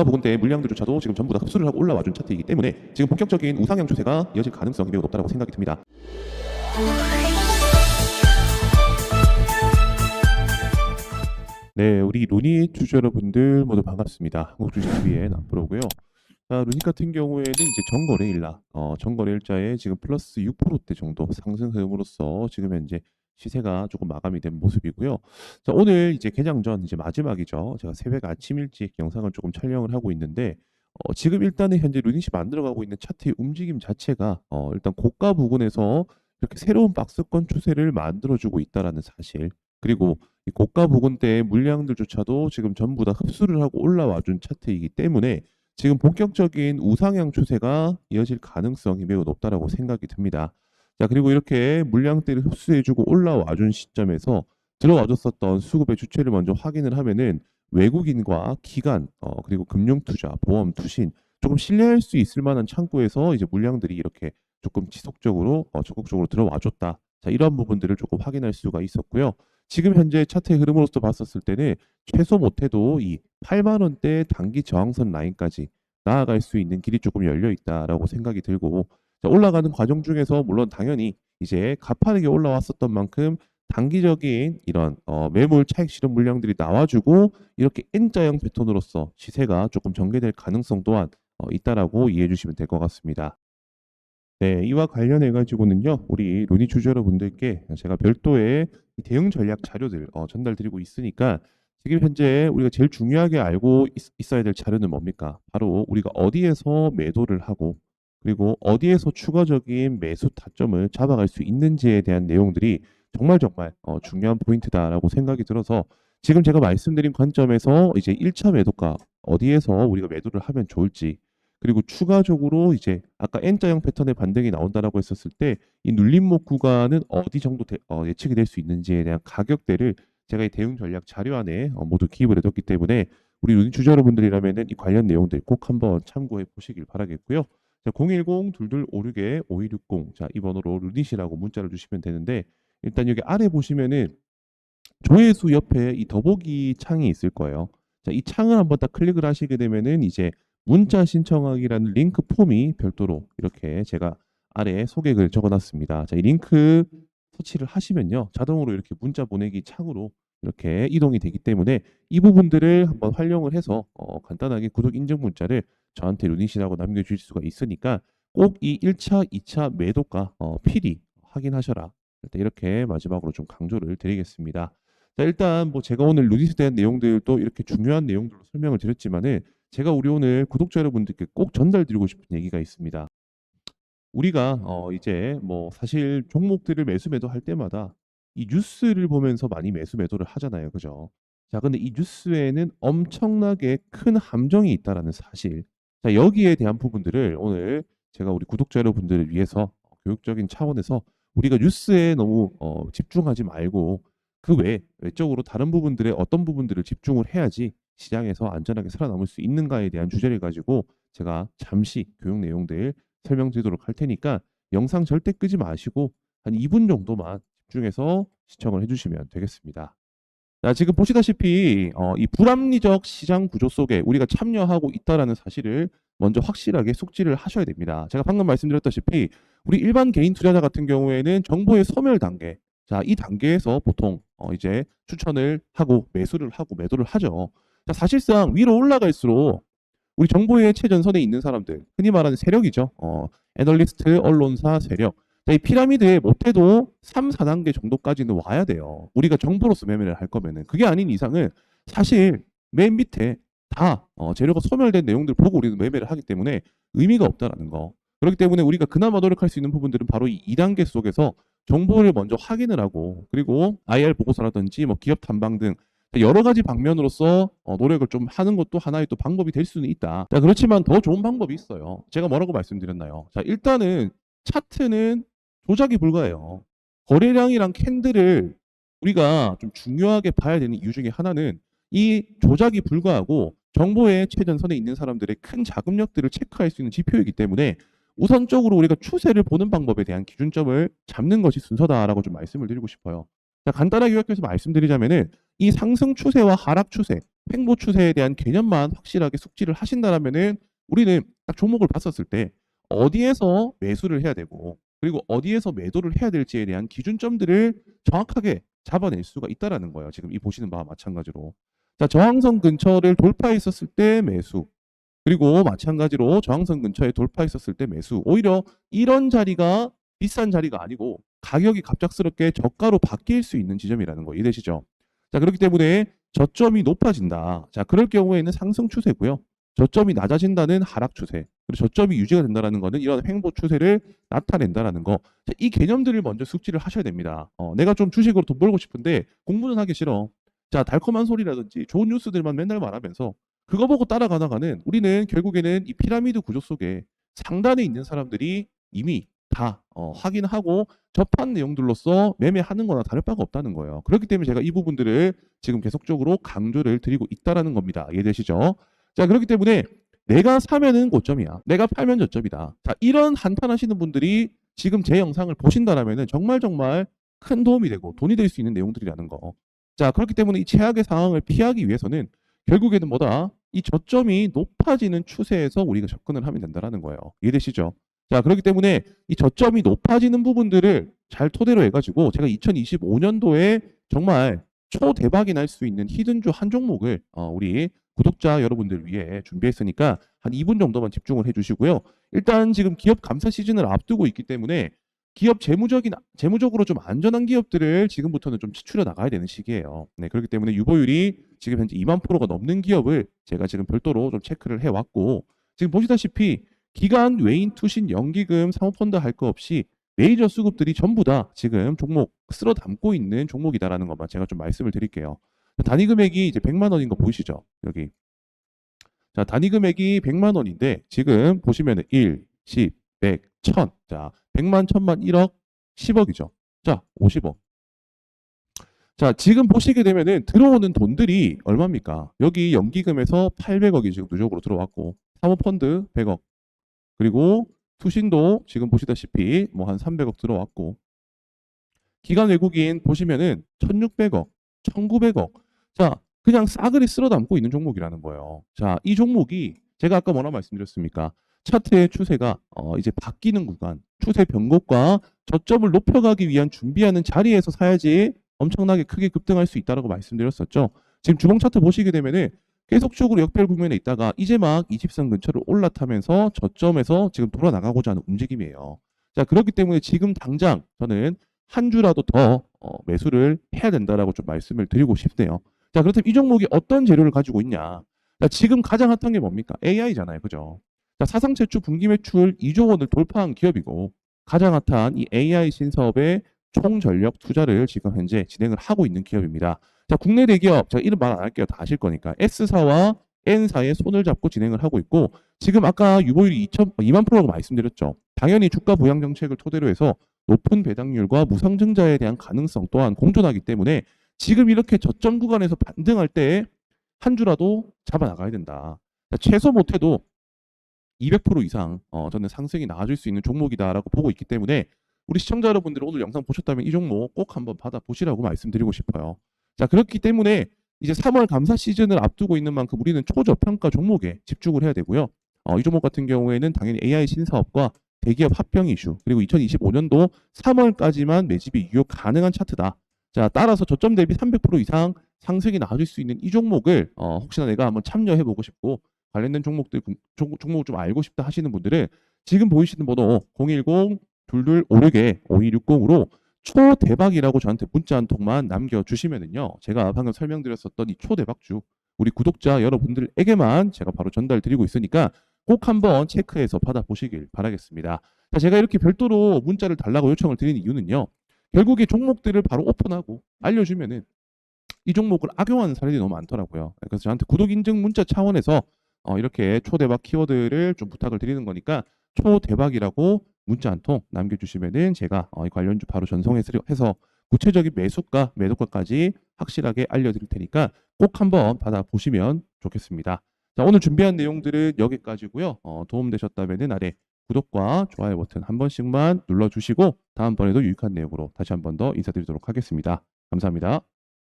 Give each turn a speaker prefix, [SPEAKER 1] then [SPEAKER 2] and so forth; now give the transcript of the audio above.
[SPEAKER 1] 고가 부근대의 물량들조차도 지금 전부 다 흡수를 하고 올라와 준 차트이기 때문에 지금 본격적인 우상향 추세가 이어질 가능성이 매우 높다고 생각이 듭니다. 네, 우리 루니 주주 여러분들 모두 반갑습니다. 한국 주식TV의 남프로고요. 자, 루니 같은 경우에는 이제 전거래일날, 어, 전거래일자에 지금 플러스 6%대 정도 상승 흐름으로써 지금 현재 시세가 조금 마감이 된 모습이고요. 자, 오늘 이제 개장 전 이제 마지막이죠. 제가 새벽 아침 일찍 영상을 조금 촬영을 하고 있는데, 어, 지금 일단은 현재 루닛이 만들어가고 있는 차트의 움직임 자체가 어, 일단 고가 부근에서 이렇게 새로운 박스권 추세를 만들어주고 있다라는 사실. 그리고 이 고가 부근대의 물량들조차도 지금 전부 다 흡수를 하고 올라와준 차트이기 때문에 지금 본격적인 우상향 추세가 이어질 가능성이 매우 높다라고 생각이 듭니다. 자, 그리고 이렇게 물량대를 흡수해주고 올라와 준 시점에서 들어와줬었던 수급의 주체를 먼저 확인을 하면은 외국인과 기관, 어, 그리고 금융투자, 보험, 투신 조금 신뢰할 수 있을 만한 창구에서 이제 물량들이 이렇게 조금 지속적으로 어, 적극적으로 들어와줬다. 자, 이런 부분들을 조금 확인할 수가 있었고요. 지금 현재 차트의 흐름으로서 봤었을 때는 최소 못해도 이 8만 원대 단기 저항선 라인까지 나아갈 수 있는 길이 조금 열려 있다라고 생각이 들고 자, 올라가는 과정 중에서 물론 당연히 이제 가파르게 올라왔었던 만큼 단기적인 이런 어, 매물 차익 실현 물량들이 나와주고 이렇게 N자형 패턴으로서 시세가 조금 전개될 가능성 또한 어, 있다라고 이해해 주시면 될 것 같습니다. 네, 이와 관련해 가지고는요, 우리 루니 주주 여러분들께 제가 별도의 이 대응 전략 자료들 어, 전달드리고 있으니까 지금 현재 우리가 제일 중요하게 알고 있, 어야될 자료는 뭡니까? 바로 우리가 어디에서 매도를 하고 그리고 어디에서 추가적인 매수 타점을 잡아갈 수 있는지에 대한 내용들이 정말 정말 어, 중요한 포인트다라고 생각이 들어서 지금 제가 말씀드린 관점에서 이제 1차 매도가 어디에서 우리가 매도를 하면 좋을지 그리고 추가적으로 이제 아까 N자형 패턴의 반등이 나온다라고 했었을 때 이 눌림목 구간은 어디 정도 대- 어, 예측이 될 수 있는지에 대한 가격대를 제가 이 대응 전략 자료 안에 어, 모두 기입을 해뒀기 때문에 우리 루니 주주 여러분들이라면은 이 관련 내용들 꼭 한번 참고해 보시길 바라겠고요. 자, 010-2256-5260 자, 이 번호로 루닛이라고 문자를 주시면 되는데 일단 여기 아래 보시면은 조회수 옆에 이 더보기 창이 있을 거예요. 자, 이 창을 한번 딱 클릭을 하시게 되면은 이제 문자 신청하기라는 링크 폼이 별도로 이렇게 제가 아래에 소개글 적어 놨습니다. 자, 이 링크 터치를 하시면요. 자동으로 이렇게 문자 보내기 창으로 이렇게 이동이 되기 때문에 이 부분들을 한번 활용을 해서 어, 간단하게 구독 인증 문자를 저한테 루닛이라고 남겨주실 수가 있으니까 꼭 이 1차, 2차 매도가 어, 필히 확인하셔라. 일단 이렇게 마지막으로 좀 강조를 드리겠습니다. 자, 일단 뭐 제가 오늘 루닛에 대한 내용들도 이렇게 중요한 내용들로 설명을 드렸지만은 제가 우리 오늘 구독자 여러분들께 꼭 전달드리고 싶은 얘기가 있습니다. 우리가 어 이제 뭐 사실 종목들을 매수 매도할 때마다 이 뉴스를 보면서 많이 매수 매도를 하잖아요. 그죠? 자, 근데 이 뉴스에는 엄청나게 큰 함정이 있다라는 사실. 자, 여기에 대한 부분들을 오늘 제가 우리 구독자 여러분들을 위해서 교육적인 차원에서 우리가 뉴스에 너무 어 집중하지 말고 그 외 외적으로 다른 부분들에 어떤 부분들을 집중을 해야지 시장에서 안전하게 살아남을 수 있는가에 대한 주제를 가지고 제가 잠시 교육 내용들 설명드리도록 할 테니까 영상 절대 끄지 마시고 한 2분 정도만 집중해서 시청을 해주시면 되겠습니다. 자, 지금 보시다시피 어, 이 불합리적 시장 구조 속에 우리가 참여하고 있다라는 사실을 먼저 확실하게 숙지를 하셔야 됩니다. 제가 방금 말씀드렸다시피 우리 일반 개인 투자자 같은 경우에는 정보의 소멸 단계, 자, 이 단계에서 보통 어, 이제 추천을 하고 매수를 하고 매도를 하죠. 자, 사실상 위로 올라갈수록 우리 정보의 최전선에 있는 사람들, 흔히 말하는 세력이죠. 어, 애널리스트, 언론사, 세력. 자, 이 피라미드에 못해도 3, 4단계 정도까지는 와야 돼요. 우리가 정보로서 매매를 할 거면은. 그게 아닌 이상은 사실 맨 밑에 다 어, 재료가 소멸된 내용들 보고 우리는 매매를 하기 때문에 의미가 없다라는 거. 그렇기 때문에 우리가 그나마 노력할 수 있는 부분들은 바로 이 2단계 속에서 정보를 먼저 확인을 하고 그리고 IR 보고서라든지 뭐 기업 탐방 등 여러 가지 방면으로서 어, 노력을 좀 하는 것도 하나의 또 방법이 될 수는 있다. 자, 그렇지만 더 좋은 방법이 있어요. 제가 뭐라고 말씀드렸나요? 자, 일단은 차트는 조작이 불가해요. 거래량이랑 캔들을 우리가 좀 중요하게 봐야 되는 이유 중에 하나는 이 조작이 불가하고 정보의 최전선에 있는 사람들의 큰 자금력들을 체크할 수 있는 지표이기 때문에 우선적으로 우리가 추세를 보는 방법에 대한 기준점을 잡는 것이 순서다라고 좀 말씀을 드리고 싶어요. 자, 간단하게 요약해서 말씀드리자면은 이 상승 추세와 하락 추세, 횡보 추세에 대한 개념만 확실하게 숙지를 하신다라면은 우리는 딱 종목을 봤었을 때 어디에서 매수를 해야 되고 그리고 어디에서 매도를 해야 될지에 대한 기준점들을 정확하게 잡아낼 수가 있다라는 거예요. 지금 이 보시는 바와 마찬가지로. 자, 저항선 근처를 돌파했었을 때 매수. 그리고 마찬가지로 저항선 근처에 돌파했었을 때 매수. 오히려 이런 자리가 비싼 자리가 아니고 가격이 갑작스럽게 저가로 바뀔 수 있는 지점이라는 거 이해되시죠? 자, 그렇기 때문에 저점이 높아진다. 자, 그럴 경우에는 상승 추세고요. 저점이 낮아진다는 하락 추세. 그리고 저점이 유지가 된다라는 거는 이런 횡보 추세를 나타낸다라는 거. 자, 이 개념들을 먼저 숙지를 하셔야 됩니다. 어, 내가 좀 주식으로 돈 벌고 싶은데 공부는 하기 싫어. 자, 달콤한 소리라든지 좋은 뉴스들만 맨날 말하면서 그거 보고 따라가다가는 우리는 결국에는 이 피라미드 구조 속에 상단에 있는 사람들이 이미 다 어, 확인하고 접한 내용들로서 매매하는 거나 다를 바가 없다는 거예요. 그렇기 때문에 제가 이 부분들을 지금 계속적으로 강조를 드리고 있다라는 겁니다. 이해되시죠? 자, 그렇기 때문에 내가 사면은 고점이야. 내가 팔면 저점이다. 자, 이런 한탄하시는 분들이 지금 제 영상을 보신다라면은 정말 정말 큰 도움이 되고 돈이 될 수 있는 내용들이라는 거. 자, 그렇기 때문에 이 최악의 상황을 피하기 위해서는 결국에는 뭐다? 이 저점이 높아지는 추세에서 우리가 접근을 하면 된다라는 거예요. 이해되시죠? 자, 그렇기 때문에 이 저점이 높아지는 부분들을 잘 토대로 해가지고 제가 2025년도에 정말 초대박이 날 수 있는 히든주 한 종목을 어, 우리 구독자 여러분들 위해 준비했으니까 한 2분 정도만 집중을 해주시고요. 일단 지금 기업 감사 시즌을 앞두고 있기 때문에 기업 재무적인 재무적으로 좀 안전한 기업들을 지금부터는 좀 추려 나가야 되는 시기예요. 네, 그렇기 때문에 유보율이 지금 현재 2만 프로가 넘는 기업을 제가 지금 별도로 좀 체크를 해왔고 지금 보시다시피 기간 외인 투신 연기금 사모펀드 할 거 없이 메이저 수급들이 전부 다 지금 종목 쓸어 담고 있는 종목이다라는 것만 제가 좀 말씀을 드릴게요. 단위 금액이 이제 100만 원인 거 보이시죠? 여기. 자, 단위 금액이 100만 원인데 지금 보시면은 1, 10, 100, 1000. 자, 100만, 1000만, 1억, 10억이죠. 자, 50억. 자, 지금 보시게 되면은 들어오는 돈들이 얼마입니까? 여기 연기금에서 800억이 지금 누적으로 들어왔고 사모펀드 100억. 그리고 투신도 지금 보시다시피 뭐 한 300억 들어왔고 기관 외국인 보시면은 1600억, 1900억. 자, 그냥 싸그리 쓸어 담고 있는 종목이라는 거예요. 자, 이 종목이 제가 아까 뭐라 말씀드렸습니까? 차트의 추세가 어, 이제 바뀌는 구간, 추세 변곡과 저점을 높여가기 위한 준비하는 자리에서 사야지 엄청나게 크게 급등할 수 있다라고 말씀드렸었죠. 지금 주봉 차트 보시게 되면은 계속적으로 역별 국면에 있다가 이제 막 20선 근처를 올라타면서 저점에서 지금 돌아 나가고자 하는 움직임이에요. 자, 그렇기 때문에 지금 당장 저는 한 주라도 더 어, 매수를 해야 된다라고 좀 말씀을 드리고 싶네요. 자, 그렇다면 이 종목이 어떤 재료를 가지고 있냐? 자, 지금 가장 핫한 게 뭡니까? AI잖아요. 그죠? 자, 사상 최초 분기 매출 2조 원을 돌파한 기업이고 가장 핫한 이 AI 신사업에 총전력 투자를 지금 현재 진행을 하고 있는 기업입니다. 자, 국내 대기업, 제가 이름 말 안 할게요. 다 아실 거니까. S사와 N사의 손을 잡고 진행을 하고 있고, 지금 아까 유보율이 2천, 2만 프로라고 말씀드렸죠. 당연히 주가 부양 정책을 토대로 해서 높은 배당률과 무상증자에 대한 가능성 또한 공존하기 때문에 지금 이렇게 저점 구간에서 반등할 때 한 주라도 잡아 나가야 된다. 자, 최소 못해도 200% 이상 어, 저는 상승이 나아질 수 있는 종목이다라고 보고 있기 때문에 우리 시청자 여러분들 오늘 영상 보셨다면 이 종목 꼭 한번 받아보시라고 말씀드리고 싶어요. 자, 그렇기 때문에 이제 3월 감사 시즌을 앞두고 있는 만큼 우리는 초저평가 종목에 집중을 해야 되고요. 어, 이 종목 같은 경우에는 당연히 AI 신사업과 대기업 합병 이슈 그리고 2025년도 3월까지만 매집이 유효 가능한 차트다. 자, 따라서 저점 대비 300% 이상 상승이 나아질 수 있는 이 종목을 어, 혹시나 내가 한번 참여해 보고 싶고 관련된 종목들 종, 종목을 좀 알고 싶다 하시는 분들은 지금 보이시는 번호 010 2256에 5260으로 초대박이라고 저한테 문자 한 통만 남겨주시면은요. 제가 방금 설명드렸었던 이 초대박주 우리 구독자 여러분들에게만 제가 바로 전달 드리고 있으니까 꼭 한번 체크해서 받아보시길 바라겠습니다. 자, 제가 이렇게 별도로 문자를 달라고 요청을 드리는 이유는요. 결국에 종목들을 바로 오픈하고 알려주면은 이 종목을 악용하는 사례들이 너무 많더라고요. 그래서 저한테 구독 인증 문자 차원에서 어, 이렇게 초대박 키워드를 좀 부탁을 드리는 거니까 초대박이라고 문자 한 통 남겨주시면은 제가 어, 이 관련주 바로 전송해서 해서 구체적인 매수가, 매도가까지 확실하게 알려드릴 테니까 꼭 한번 받아보시면 좋겠습니다. 자, 오늘 준비한 내용들은 여기까지고요. 어, 도움되셨다면 아래 구독과 좋아요 버튼 한 번씩만 눌러주시고 다음번에도 유익한 내용으로 다시 한 번 더 인사드리도록 하겠습니다. 감사합니다.